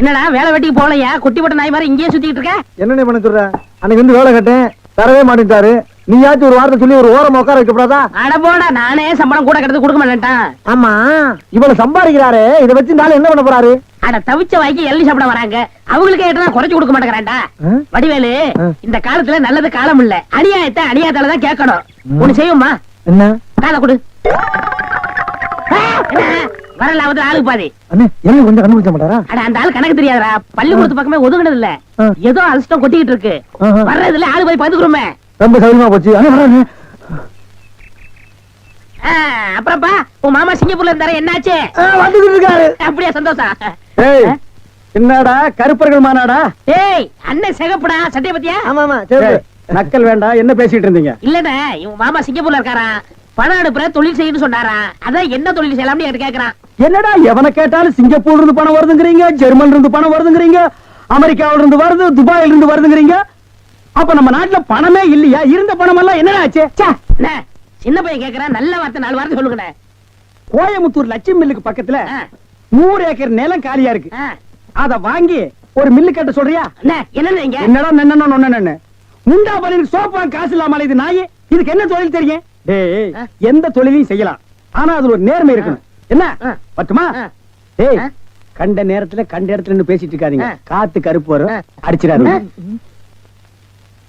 என்னடா வேலை வெட்டிக்கு போகலையா? குட்டி போட்ட நாய் மாதிரி இங்கேயே சுத்திட்டு இருக்க? என்னண்ணே பண்ண சொல்ற? அன்னைக்கு வந்து வேலை கட்டேன் தரவே மாட்டேன்ட்டாரு. நீயாச்சும் ஒரு வார்த்தை சொல்லி ஒரு ஓரம் உட்கார வைக்கப்படாதா? அட போடா நானே சம்பளம் கூட கிடந்து கொடுக்க மாட்டேன்ட்டான். ஆமா இவ்வளவு சம்பாதிக்கிறாரு இதை வச்சு நாளை என்ன பண்ண போறாரு? அட தவிச்ச வாய்க்கு எள்ளி சாப்பிட வராங்க. அவங்களுக்கு ஏட்டா குறைச்சு கொடுக்க மாட்டேங்கிறான்டா. ஆ? வடிவேலு. இந்த காலத்துல நல்லது காலம் இல்ல. அநியாயத்தை அநியாயத்தால தான் கேட்கணும். ஒண்ணு செய்யுமா? என்ன? காதை கொடு? வரலாவது ஆளுக்கு பாதி. அண்ணே என்ன கொஞ்சம் கண்டுபிடிச்ச மாட்டாரா? அட அந்த ஆள் கணக்கு தெரியாதடா. பள்ளிக்கூடத்து பக்கமே ஒதுங்கினது இல்ல. ஏதோ அதிர்ஷ்டம் கொட்டிக்கிட்டு இருக்கு. வர்றதுல ஆளு போய் பதுக்குறோமே ரொம்ப சௌரியமா போச்சு. அண்ணே வர்றேன் ஆ, அப்புறம்ப்பா உன் மாமா சிங்கப்பூர்ல இருந்தாரு என்னாச்சு? வந்துட்டு இருக்காரு. அப்படியே சந்தோஷம்? என்னடா கருப்பர்கள் மாநாடா? ஏய் அண்ணன் சிகப்புடா சட்டைய பத்தியா? ஆமா ஆமா நக்கல் வேண்டாம் என்ன பேசிட்டு இருந்தீங்க? இல்லண்ணே இவன் மாமா சிங்கப்பூர்ல இருக்காராம் பணம் அனுப்புற தொழில் செய்யணும்னு சொன்னாராம் அதான் என்ன தொழில் செய்யலாம்னு என்கிட்ட கேக்குறான். என்னடா எவனை கேட்டாலும் சிங்கப்பூர்ல இருந்து பணம் வருதுங்கிறீங்க ஜெர்மன்ல இருந்து பணம் வருதுங்கிறீங்க அமெரிக்காவில இருந்து வருது துபாயில இருந்து வருதுங்கிறீங்க. அப்ப நம்ம நாட்டுல பணமே இல்லையா? இருந்த பணம் எல்லாம் ஆச்சு. அண்ணே, சின்ன பையன் கேக்குறான் நல்ல வார்த்தை நாலு வார்த்தை சொல்லுங்கண்ணே. கோயம்புத்தூர் லட்சுமி மில்லுக்கு பக்கத்துல நூறு ஏக்கர் நிலம் காலியா இருக்கு. அத வாங்கி ஒரு மில்லு கட்ட சொல்றியா? இங்க? என்னடா நொன்னன்னு முண்டா பனியனுக்கு சோப்பு காசு இல்லாம இது நாய். இதுக்கு என்ன தொழில் தெரியும். எந்த தொழிலையும் செய்யலாம். ஆனா அதுல ஒரு நேர்மை இருக்கணும். என்ன. பட்டுமா ஆ. கண்ட நேரத்துல கண்ட இடத்துல நின்னு பேசிட்டு இருக்காதீங்க. காத்து கருப்பு வரும். அடிச்சிடாரு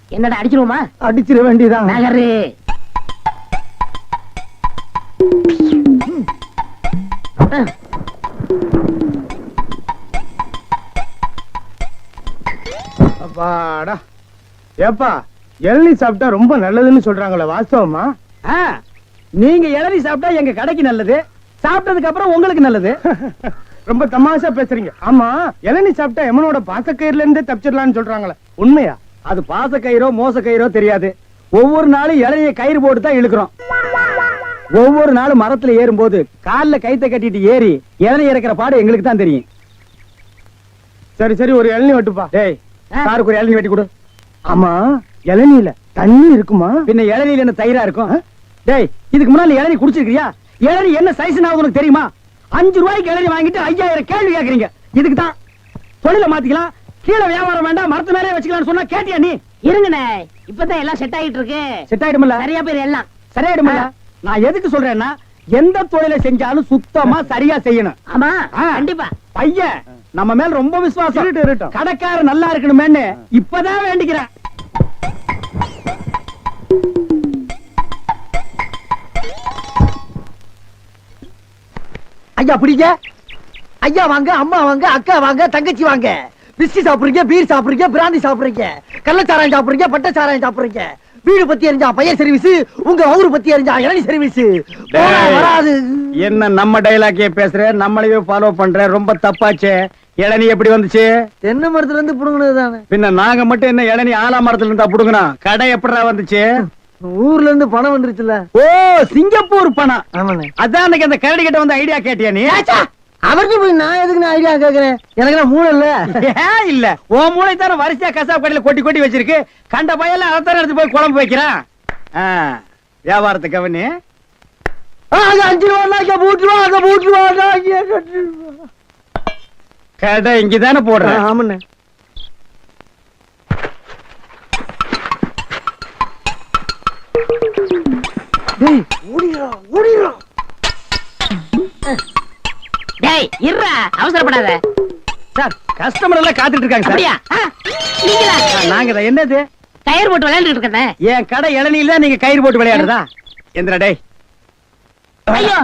என்னடா அடிச்சிருவோமா? அடிச்சிட வேண்டியதான் நகரு. அப்பாடா. ஏப்பா இளநீ சாப்பிட்டா ரொம்ப நல்லதுன்னு சொல்றாங்களே வாஸ்தவமா? நீங்க இளநீ சாப்பிட்டா எங்க கடைக்கு நல்லது? சாப்பிட்டதுக்கு அப்புறம் உங்களுக்கு நல்லது. ரொம்ப தமாஷா பேசுறீங்க. ஆமா இளநீ சாப்பிட்டா எமனோட பாசக்கயிறுல இருந்தே தப்பிச்சிடலாம்னு சொல்றாங்களே. உண்மையா? அது பாச கயிறோ மோச கயிறோ தெரியாது. ஒவ்வொரு நாளும் இளைய கயிறு போட்டு தான் இழுக்கிறோம். ஒவ்வொரு நாளும் மரத்துல ஏறும்போது கால்ல கைத்த கட்டிட்டு ஏறி இளநீ இறக்குற பாடு எங்களுக்கு தான் தெரியும். சரி சரி ஒரு இளநீ வெட்டுப்பா. டேய். சாருக்கு ஒரு இளநீ வெட்டி கொடு. ஆமா இளநீல தண்ணி இருக்குமா? பின்ன இளநீல என்ன தயிரா இருக்கும்? டேய் இதுக்கு முன்னால இளநீ குடிச்சிருக்கியா இளநீ என்ன சைஸ் உனக்கு தெரியுமா? அஞ்சு ரூபாய்க்கு இளநீ வாங்கிட்டு ஐயாயிரம் கேள்வி கேக்குறீங்க. இதுக்கு தான் தொழில மாத்திக்கலாம். கீழே வியாபாரம் வேண்டாம் மரத்து மேலே வச்சுக்கலாம்னு சொன்னா கேட்டியா நீ? இருங்கண்ணே இப்பதான் எல்லாம் செட் ஆகிட்டு இருக்கு. செட் ஆயிடுமில்ல நிறைய பேர் எல்லாம். சரியாயிடுமில்ல நான் எதுக்கு சொல்றேன்னா எந்த தொழிலை செஞ்சாலும் சுத்தமா சரியா செய்யணும். ஆமா. கண்டிப்பா. பையன் நம்ம மேல ரொம்ப விசுவாசம். கடைக்காரர் நல்லா இருக்கணுமேன்னு இப்பதான் வேண்டிக்கிறேன். ஐயா பிடிங்க ஐயா வாங்க அம்மா வாங்க அக்கா வாங்க தங்கச்சி வாங்க. பிஸ்கி சாப்பிடுறீங்க பீர் சாப்பிடுறீங்க பிராந்தி சாப்பிடுறீங்க. கள்ளச்சாராயம் சாப்பிடுறீங்க பட்டச்சாராயம் சாப்பிடுறீங்க. வீடு பத்தி எரிஞ்சா பையன் சர்வீஸ் உங்க ஊரு பத்தி எரிஞ்சா இளநி சர்வீஸ். வராது. என்ன நம்ம டைலாக்கே பேசுற? நம்மளையே ஃபாலோ பண்ற? ரொம்ப தப்பாச்சே. இளநீ எப்படி வந்துச்சு? தென்னை மரத்துல இருந்து புடுங்கினது தானே பின்ன நாங்க மட்டும் என்ன இளநீ ஆலாமரத்துல இருந்தா புடுங்கணும் கடை எப்படிடா வந்துச்சு? ஊர்ல இருந்து பணம் வந்துருச்சுல. ஓ சிங்கப்பூர் பணம். அதான் அன்னைக்கு அந்த கரடி கிட்ட வந்து ஐடியா கேட்டியா நீ? அவருக்கு போய் நான் எதுக்கு நான் ஐடியா கேக்குறேன்? எனக்கு மூளை இல்ல. ஏன் இல்ல. உன் மூளை தானே வரிசையா கசாப் கடையில கொட்டி கொட்டி வச்சிருக்கு. கண்ட பையெல்லாம் அதைத்தானே எடுத்து போய் குழம்பு வைக்கிறான். ஆ, வியாபாரத்தை கவனி. ஆ, அங்க அஞ்சு ரூபா மூட்டு ரூபா மூட்டு ரூபா. கடை இங்கதானே போடுறேன் ஆமாண்ணே. டேய் இருடா அவசரப்படாத. சார் கஸ்டமர் எல்லாம் காத்துட்டு இருக்காங்க சார். அப்படியா? ஆ, நீங்களா? ஆ, நாங்க தான். என்னது? கயிறு போட்டு விளையாண்டுட்டு இருக்கேனே. என் கடை இளநீல நீங்க கயிறு போட்டு விளையாடுறதா? எந்திரா டேய். ஐயோ.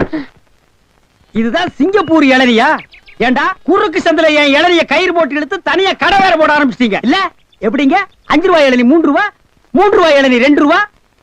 இதுதான் சிங்கப்பூர் இளநியா ஏண்டா? குறுக்கு சந்தில என் இளநிய கயிறு போட்டு எடுத்து தனியா கடை வேற போட ஆரம்பிச்சிட்டீங்க. இல்ல? எப்படிங்க? அஞ்சு ரூபாய் இளநீ மூன்று ரூபா? மூன்று ரூபாய் இளநீ ரெண்டு ரூபா?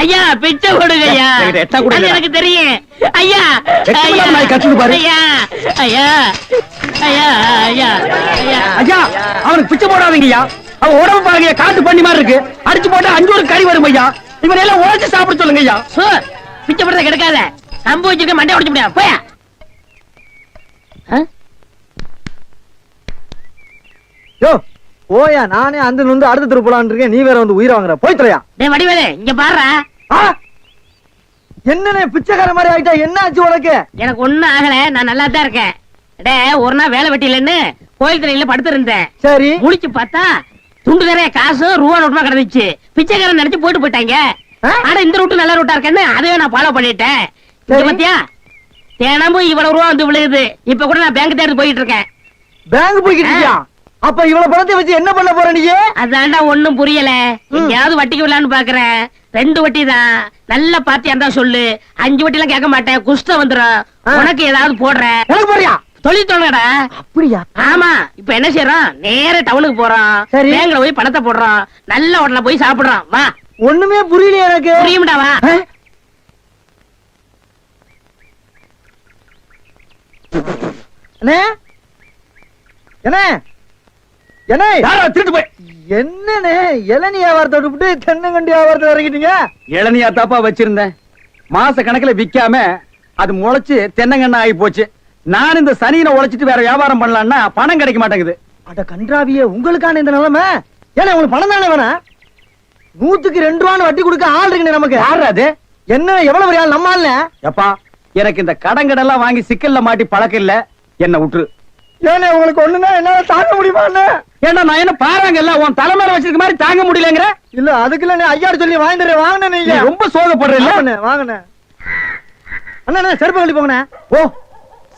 ஐயா பிச்சை கொடுங்க ஐயா என்கிட்ட எட்டா கூட அது இல்லடா. எனக்கு தெரியும். ஐயா ஐயா பாரு. ஐயா ஐயா ஐயா ஐயா ஐயா. ஐயா அவனுக்கு பிச்சை போடாதீங்கய்யா. அவன் உடம்பு பாருங்க காட்டு பண்ணி மாதிரி இருக்கு. அடிச்சு போட்டா அஞ்சு ஒரு கறி வரும் ஐயா. இவன் எல்லாம் உழைச்சு சாப்பிட சொல்லுங்க ஐயா சோ பிச்சை போடுறத கிடைக்காத. கம்பு வச்சிருக்க மண்டை உடைச்சு முடியாது போயா. ஆ? யோ ஓயா நானே அந்த நொந்து அடுத்த தெரு போலான்னு இருக்கேன். நீ வேற வந்து உயிரை வாங்குற. போய் தொலையா. டேய் வடிவேலு இங்க பாருடா. ஆ? என்னண்ணே பிச்சைக்கார மாதிரி ஆயிட்டா? என்ன ஆச்சு உனக்கு? எனக்கு ஒண்ணும் ஆகல. நான் நல்லா தான் இருக்கேன். டே ஒரு நாள் வேலை வெட்டிலன்னு கோயில் தண்ணியில படுத்து இருந்தேன் சரி. முழிச்சு பார்த்தா துண்டு நிறைய காசு ரூபா நோட்டுமா கிடந்துச்சு. பிச்சைக்காரன் நினைச்சு போட்டு போயிட்டாங்க? ஆனா இந்த ரூட்டு நல்ல ரூட்டா இருக்கேன்னு அதையே நான் ஃபாலோ பண்ணிட்டேன். பாத்தியா? தினமும் இவ்வளவு ரூபா வந்து விழுகுது. இப்ப கூட நான் பேங்க் தேடி போயிட்டு இருக்கேன். பேங்க் போய்கிட்டு அப்ப இவ்வளவு பணத்தை வச்சு என்ன பண்ண போற நீ? அதான்டா ஒண்ணும் புரியல. எங்கேயாவது வட்டிக்கு விடலான்னு பாக்குறேன். ரெண்டு வட்டி தான். நல்ல பாத்தியா இருந்தா சொல்லு. அஞ்சு வட்டி எல்லாம் கேட்க மாட்டேன். குஷ்டம் வந்துரும். ஆ. உனக்கு ஏதாவது போடுறேன் போறியா தொழில் தொடங்கடா அப்படியா? ஆமா. இப்ப என்ன செய்யறோம் நேர டவுனுக்கு போறோம். சரி. பேங்க்ல போய் பணத்தை போடுறோம். நல்ல ஹோட்டல்ல போய் சாப்பிடுறோம். வா. ஒண்ணுமே புரியல எனக்கு. புரியும்டா வா. அண்ணே. அண்ணே. யாரா திருட்டு போய்? என்னண்ணே இளநீ வியாபாரத்தை விட்டுவிட்டு தென்னங்கண்டி வியாபாரத்தை இறங்கிட்டீங்க? இளநியா தாப்பா வச்சிருந்தேன். மாச கணக்குல விக்காம அது முளைச்சு தென்னங்கண்ணா ஆகி போச்சு. நான் இந்த சனியில உழைச்சிட்டு வேற வியாபாரம் பண்ணலாம்னா பணம் கிடைக்க மாட்டேங்குது. அட கன்றாவியே உங்களுக்கான இந்த நிலைமை? ஏன்னா உங்களுக்கு பணம் தானே வேணாம்? நூத்துக்கு ரெண்டு ரூபான்னு வட்டி கொடுக்க ஆள் இருக்குண்ணே நமக்கு. யாரு அது? என்ன எவ்வளவு பெரிய ஆள் நம்ம ஆள்ல எப்பா எனக்கு இந்த கடன் கடன்லாம் வாங்கி சிக்கல்ல மாட்டி பழக்கம் இல்ல. என்ன விட்டுரு ஏன்னா உங்களுக்கு ஒண்ணுன்னா என்னால தாங்க முடியுமா ஏன்னா நான் என்ன பாறாங்கல்ல? உன் தலைமையில வச்சிருக்க மாதிரி தாங்க முடியலங்கிற? இல்ல அதுக்கு இல்ல ஐயாடு சொல்லி வாங்கிட்டு வாங்கினே நீ நீங்க ரொம்ப சோகப்படுறல வாங்கண்ணே வாங்கண்ணே அண்ணா அண்ணா, செருப்பு கழட்டி போங்கண்ணே. ஓ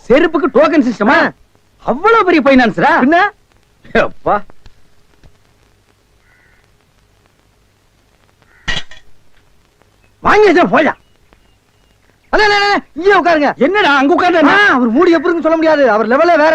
செருப்புக்கு டோக்கன் சிஸ்டமா அவ்வளவு பெரிய பைனான்ஸ்ரா பின்ன? அப்பா வாங்கி வச்சா போயா அண்ணா, இங்கே உட்காருங்க. என்னடா அங்க உட்கார்ந்து ஆ, அவர் மூடி எப்படி இருக்குன்னு சொல்ல முடியாது. அவர் லெவலே வேற.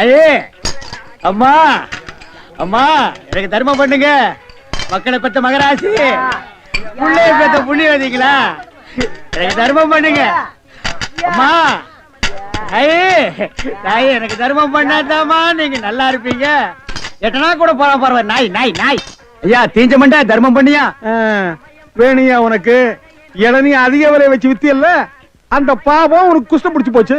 ஐயே அம்மா அம்மா எனக்கு தர்மம் பண்ணுங்க. மக்களை பெற்ற மகராசி. புள்ளைய பெற்ற புண்ணியவதிங்களா எனக்கு தர்மம் பண்ணுங்க. அம்மா தாயே எனக்கு தர்மம் பண்ணாதாம்மா. நீங்க நல்லா இருப்பீங்க. எட்டனா கூட போற பரவாயில்ல நாய் நாய் நாய். ஐயா தீஞ்ச மண்டா தர்மம் பண்ணியா? வேணியா உனக்கு. இளநீ அதிக விலை வச்சு வித்தியல்ல அந்த பாவம் உனக்கு குஷ்டம் பிடிச்சு போச்சு.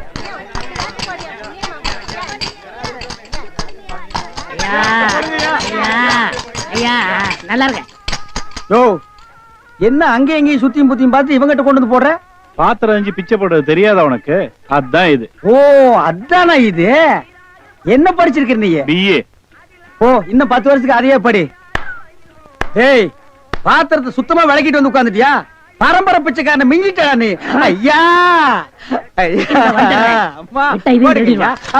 ஐயா ஐயா ஐயா நல்லா இருக்க யோ என்ன அங்கேயும் இங்கேயும் சுத்தியும் புத்தியும் பார்த்து இவங்கிட்ட கொண்டு வந்து போடுற? பாத்திரம் அஞ்சு பிச்சை போடுறது தெரியாதா உனக்கு? அதான் இது. ஓ அதானா இது? என்ன படிச்சிருக்கிற நீ? பிஏ ஓ இன்னும் பத்து வருஷத்துக்கு அதையே படி. ஏய் பாத்திரத்தை சுத்தமா விளக்கிட்டு வந்து உட்கார்ந்துட்டியா? பரம்பரை பிச்சைக்காரன மிஞ்சிட்டா நீ. ஐயா ஐயா. அம்மா,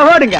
ஓடுங்க.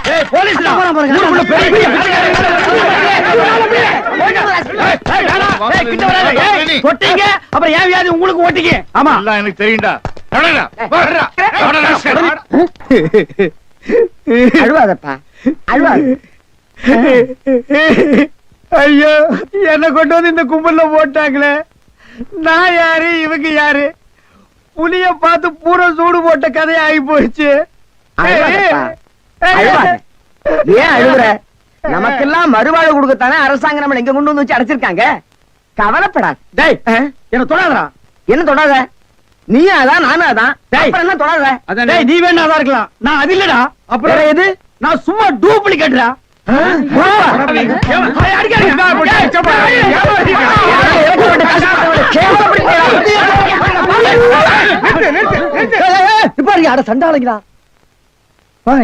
தொட்டீங்க அப்புறம் ஏன் வியாதி உங்களுக்கு ஓட்டிங்க ஆமா எல்லாம் எனக்கு தெரியும்டா நடடா, நடடா, நடடா. அழுவாதப்பா அழுவாது ஐயோ என்ன கொண்டு வந்து இந்த கும்பல்ல போட்டாங்களே நான் யாரு இவங்க யாரு புலிய பார்த்து பூரா சூடு போட்ட கதை ஆகி போச்சு அழுவாதப்பா. அழுவாத. ஏன் அழுகுற நமக்கெல்லாம் மறுவாழ்வு கொடுக்கத்தானே அரசாங்கம் நம்மள எங்க கொண்டு வந்து வச்சு அடைச்சிருக்காங்க கவலைப்படாத டேய் என்ன தொடாதடா என்ன தொடாத நீயும் அதான் நானும் அதான் டேய். அப்புறம் என்ன தொடாத டேய் நீ வேணா அதான் இருக்கலாம் நான் அது இல்லடா அப்புறம் எது நான் சும்மா டூப்ளிகேட்டா இப்ப சண்டாளைங்களா வாங்க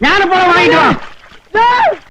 ஞான பழம் வாங்கிட்டு